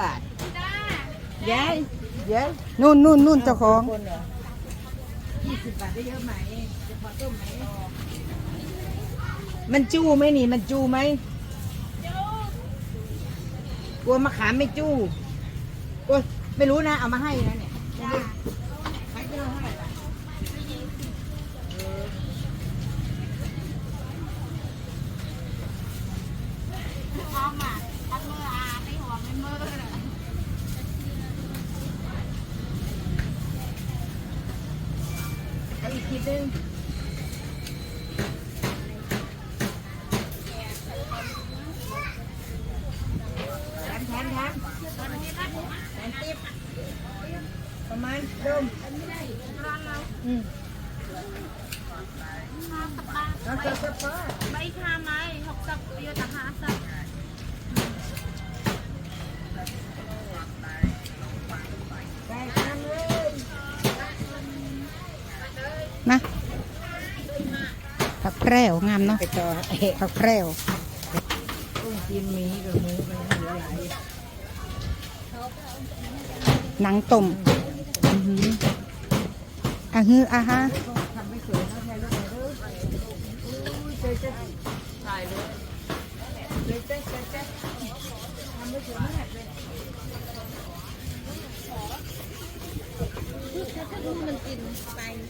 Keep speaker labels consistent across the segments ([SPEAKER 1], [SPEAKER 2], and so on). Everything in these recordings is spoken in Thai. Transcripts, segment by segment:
[SPEAKER 1] บาทยายยาย
[SPEAKER 2] นู่นนู่นนู่นเจ้าของ
[SPEAKER 1] คนเหรอยี่สิบบาทได้เยอะไหมจะพอต้มไหมมันจู้ไหมนี่มันจู้ไหมกลัวมะขามไม่จู้โอ้ยไม่รู้นะเอามาให้นะเนี่ยขายกิโลเท่าไหร่ล่ะ
[SPEAKER 3] พร้อมอะทักมืออาไม่หัวไม่มือ
[SPEAKER 1] เอาอีกทีนึงแถมแถมแถมแถมติ๊บประมาณเดิมอืม
[SPEAKER 3] ข้าวกับบาน
[SPEAKER 1] แล้วก็ก็พอ
[SPEAKER 3] ใบชาไหมหกสิบเดียวจะหาสัก
[SPEAKER 1] ได้ทำเลย
[SPEAKER 2] นะผักแพรวงามเนาะ
[SPEAKER 1] ไปต่อเอ๊ะ
[SPEAKER 2] ผักแพรว
[SPEAKER 1] ต้มกินหมีกับหมูมันเหลือหลาย
[SPEAKER 2] หนังต้มอื้อหืออะฮืออะฮะ
[SPEAKER 1] ทำไม่สวยนะยายลูกเด้ออุ้ยเจ๊เจ๊ถ่ายเลยเจ๊เจ๊เจ๊เจ๊ทำไม่สวยมากเลย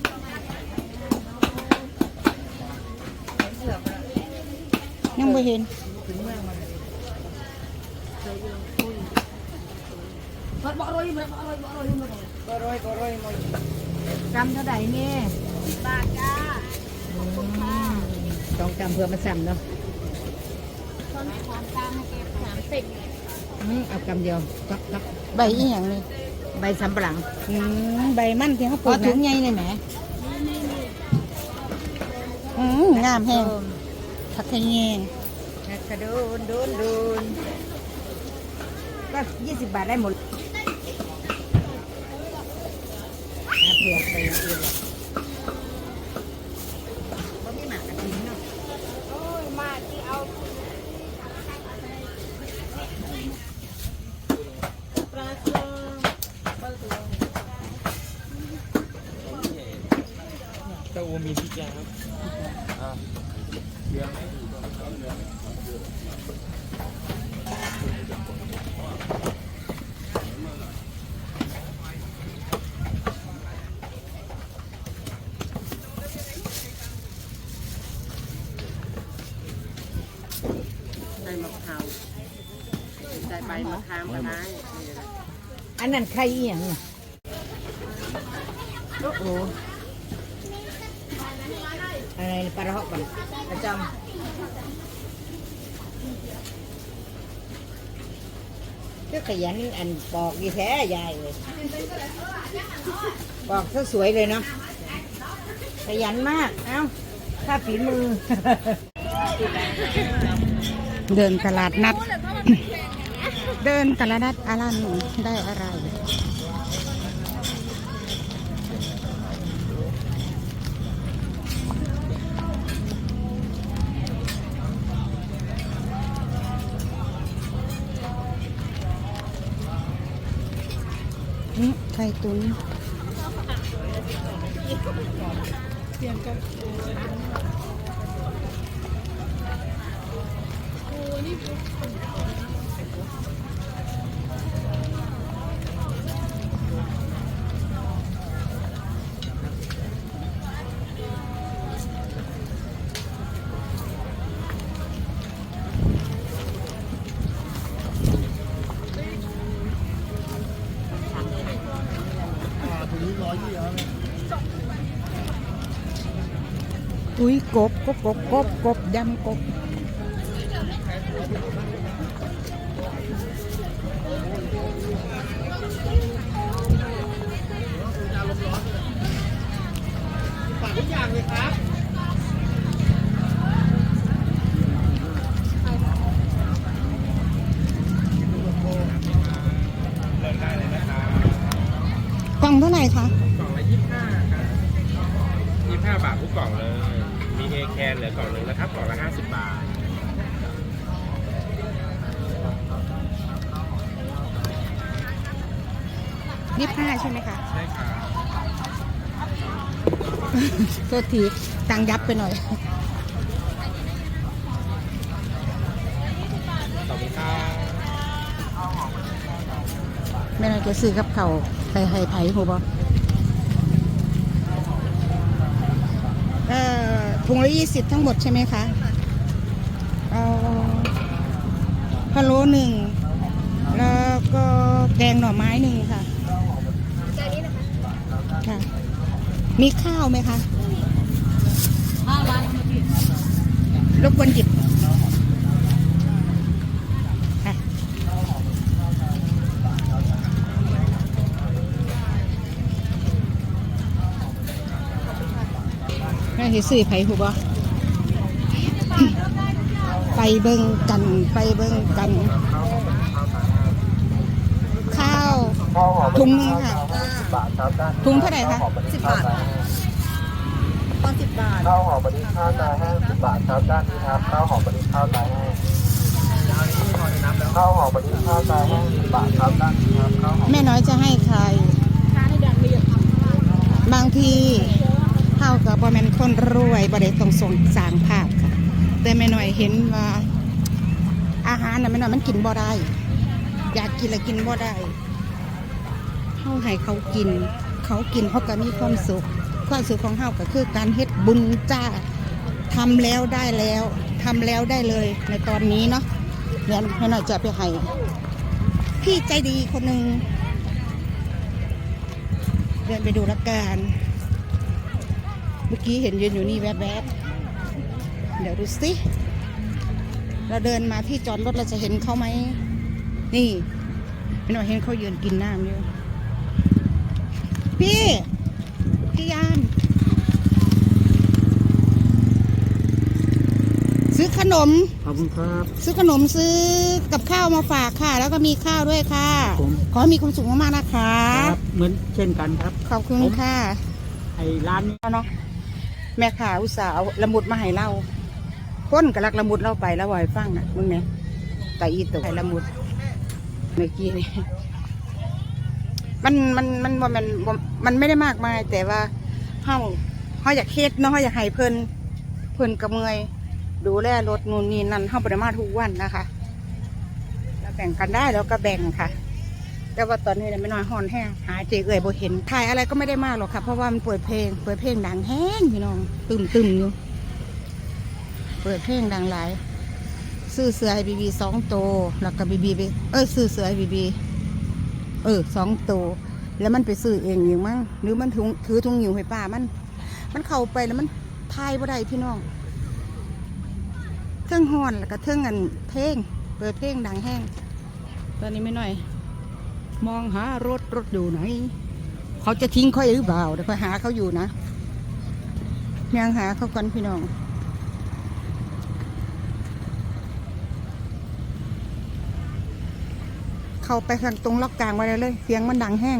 [SPEAKER 2] ยังไม่เห็ น
[SPEAKER 1] ถึงเมืองมัน
[SPEAKER 3] บอกรอยบอกรอยบอกรอยมา
[SPEAKER 1] ก็ร้อยก็ร้อยหมดจำเท่าไหร่เนี่ย
[SPEAKER 3] บาทจ้า
[SPEAKER 1] ต้องจำเพื่อมาซ้ำเนาะ
[SPEAKER 3] คนของกลางให้เก็บสามสิบ
[SPEAKER 1] อืมเอากำเดียวกับกับ
[SPEAKER 2] ใบอีหยังนี่
[SPEAKER 1] ใบสำปะหลัง
[SPEAKER 2] อืมใบมันที่เขาป
[SPEAKER 1] พ
[SPEAKER 2] ลู
[SPEAKER 1] อกถุง
[SPEAKER 2] นะ
[SPEAKER 1] ใหญ่เลยแหม
[SPEAKER 2] อืมงามแห้ง ผักขะแยง
[SPEAKER 1] กระโดนโดนโดนก็ยี่สิบบาทได้หมดหาเผือกไปอย่างอื่นหรอกบ่มีหมากกระถิ่นเนาะ
[SPEAKER 3] โอ้ยมาที่เอาปลาโซ
[SPEAKER 4] เต้าอูมีพริกยางครับอ่าเหลืองไหม
[SPEAKER 5] ใส่มะพร้าวใส่ใบมะขามก็ได้
[SPEAKER 1] อันนั้นใครอียังน่ะโอ้โหอะไรปลาระหอกปลาประจำก็ขยันอันปอกดีแท้ยายเลยปอกซะสวยเลยเนาะขยันมาก เอ้าถ้าฝีมือ
[SPEAKER 2] เดินตลาดนัด เดินตลาดนัดอารันได้อะไรนี่ไข่ตุนอุ้ ยกบกบกบกบกบยำกบ
[SPEAKER 4] บ
[SPEAKER 2] ห้า
[SPEAKER 4] บาททุกกล่องเลย มีเอแคนเหลือกล่องหนึ่งนะครับกล่องละห้าสิบบาท
[SPEAKER 2] ยี่ห้าใช่ไหมคะ
[SPEAKER 4] ใช่ค่ะ
[SPEAKER 2] โทษทีตังยับไปหน่อย
[SPEAKER 4] ขอบคุณค่ะ
[SPEAKER 2] แม่น้อยจะซื้อกับเขาวไปให้ไผ่หัวบอเอ่อ ถุงละยี่สิบทั้งหมดใช่ไหมคะเอาพะโล้หนึ่ง แล้วก็แกงหน่อไม้หนึ่งค่ะค่ะ มีข้าวไหมคะ
[SPEAKER 1] ห้าวัน
[SPEAKER 2] รบกวนหยิบค่ะแม่ สิซื้อไผหูบ่ไปเบิ่งกันไปเบิ่งกัน ข้าวถุงหนึงค่ะถุงเท่าไหร่คะ
[SPEAKER 1] สิบบาทตอนสิบบาท
[SPEAKER 6] ข้าวหอมมะลิข้าวตาแห้งสิบบาทครับด้านนี้ครับข้าวหอมมะลิข้าวตาแห้งข้าวหอมมะลิข้าวตาแห้งสิบบาทครับด้านนี้ครับข้าวหอม
[SPEAKER 2] แม่น้อยจะให้ใครบางทีเท่ากับบ่แม่นคนรวยบ่ได้ต้องส่งสางภาพค่ะ แต่แม่น้อยเห็นว่าอาหารน่ะแม่น้อยมันกินบ่ได้ อยากกินแล้วกินบ่ได้เฮาให้เขากิน เขากินเขาก็มีความสุข ความสุขของเฮาก็คือการเฮ็ดบุญจ้าทำแล้วได้แล้วทำแล้วได้เลยในตอนนี้เนาะเดี๋ยวแม่น้อยจะไปให้พี่ใจดีคนหนึ่งเดินไปดูละกัน เมื่อกี้เห็นยืนอยู่นี่แวบๆเดี๋ยวดูสิ เราเดินมาที่จอดรถเราจะเห็นเขาไหม นี่ไม่หน่อยเห็นเขายืนกินน้ำอยู่ พี่ พี่ยาม ซื้อขนม
[SPEAKER 6] ขอบคุณครับ
[SPEAKER 2] ซื้อขนมซื้อกับข้าวมาฝากค่ะ แล้วก็มีข้าวด้วยค่ะ
[SPEAKER 6] ผม
[SPEAKER 2] ขอให้มีความสุขมากๆนะคะ
[SPEAKER 6] เหมือนเช่นกันครับ
[SPEAKER 2] ขอบคุณค่ะ
[SPEAKER 6] ไอ้ร้านนี้
[SPEAKER 2] เนาะ แม่ขาอุตสาห์เอาละมุดมาให้เราคนกระลักละมุดเราไปแล้ววอยฟังน่ะมึงเนี่ยแต่อีตัวให้ละมุดเมื่อกี้นี่มันมันมันมันมันมันไม่ได้มากมาย แต่ว่าเฮาเฮาอยากเฮ็ดเนาะเฮาอยากให้เพิ่นเพิ่นกระเมยดูแลรถนู่นนี่นั่นเฮาบ่ได้มาทุกวันนะคะ แล้วแบ่งกันได้แล้วก็แบ่งค่ะ แต่ว่าตอนนี้เนี่ยไม่น้อยหอนแห้งหาเจเอ่ยบ่เห็นถ่ายอะไรก็ไม่ได้มากหรอกค่ะ เพราะว่ามันเปิดเพลง เปิดเพลงดังแห้งพี่น้องตึมตึมอยู่ เปิดเพลงดังหลาย ซื้อเสือให้บีบีสองโตวแล้วก็บีบีไป เออซื้อเสือให้บีบีเออสองโตวแล้วมันไปซื้อเองอย่างมั้ง หรือมันถุงถือถุงอยู่ให้ป้ามัน มันเข้าไปแล้วมันทายบ่ได้พี่น้องเครื่องฮอนแล้วก็เครื่องอันเพลง เปิดเพลงดังแห้ง ตอนนี้ไม่น้อย มองหารถรถอยู่ไหน เขาจะทิ้งค่อยหรือเปล่าเดี๋ยวไปหาเขาอยู่นะยังหาเขากันพี่น้องเข้าไปทางตรงล็อกกลางไว้เลยเลยเสียงมันดังแห้ง